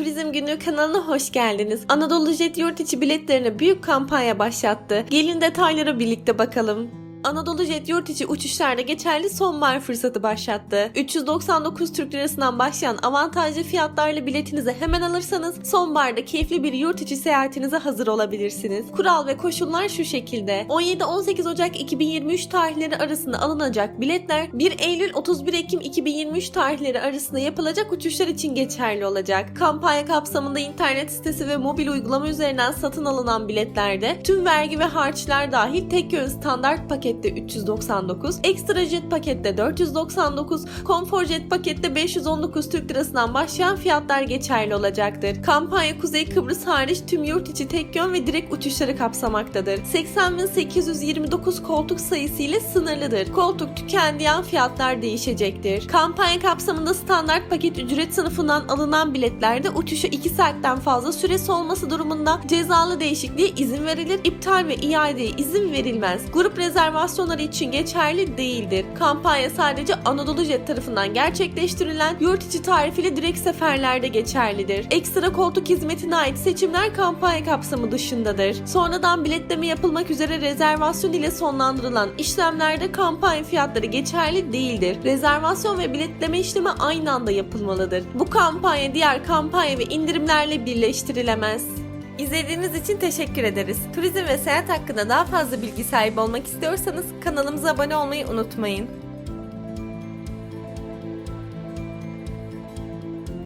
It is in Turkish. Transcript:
Turizm Günü kanalına hoş geldiniz. Anadolu Jet yurt içi biletlerine büyük kampanya başlattı. Gelin detaylara birlikte bakalım. Anadolu Jet yurt içi uçuşlarda geçerli sonbahar fırsatı başlattı. 399 Türk Lirasından başlayan avantajlı fiyatlarla biletinizi hemen alırsanız sonbaharda keyifli bir yurt içi seyahatinize hazır olabilirsiniz. Kural ve koşullar şu şekilde. 17-18 Ocak 2023 tarihleri arasında alınacak biletler 1 Eylül 31 Ekim 2023 tarihleri arasında yapılacak uçuşlar için geçerli olacak. Kampanya kapsamında internet sitesi ve mobil uygulama üzerinden satın alınan biletlerde tüm vergi ve harçlar dahil tek yön standart pakette 399, ekstra jet pakette 499, konfor jet pakette 519 Türk Lirasından başlayan fiyatlar geçerli olacaktır. Kampanya Kuzey Kıbrıs hariç tüm yurt içi tek yön ve direkt uçuşları kapsamaktadır. 80.829 koltuk sayısı ile sınırlıdır. Koltuk tükendiği an fiyatlar değişecektir. Kampanya kapsamında standart paket ücret sınıfından alınan biletlerde uçuşa 2 saatten fazla süresi olması durumunda cezalı değişikliğe izin verilir, iptal ve iadeye izin verilmez. Grup rezervasyonları için geçerli değildir. Kampanya sadece Anadolu Jet tarafından gerçekleştirilen yurt içi tarifeli direkt seferlerde geçerlidir. Ekstra koltuk hizmetine ait seçimler kampanya kapsamı dışındadır. Sonradan biletleme yapılmak üzere rezervasyon ile sonlandırılan işlemlerde kampanya fiyatları geçerli değildir. Rezervasyon ve biletleme işlemi aynı anda yapılmalıdır. Bu kampanya diğer kampanya ve indirimlerle birleştirilemez. İzlediğiniz için teşekkür ederiz. Turizm ve seyahat hakkında daha fazla bilgi sahibi olmak istiyorsanız kanalımıza abone olmayı unutmayın.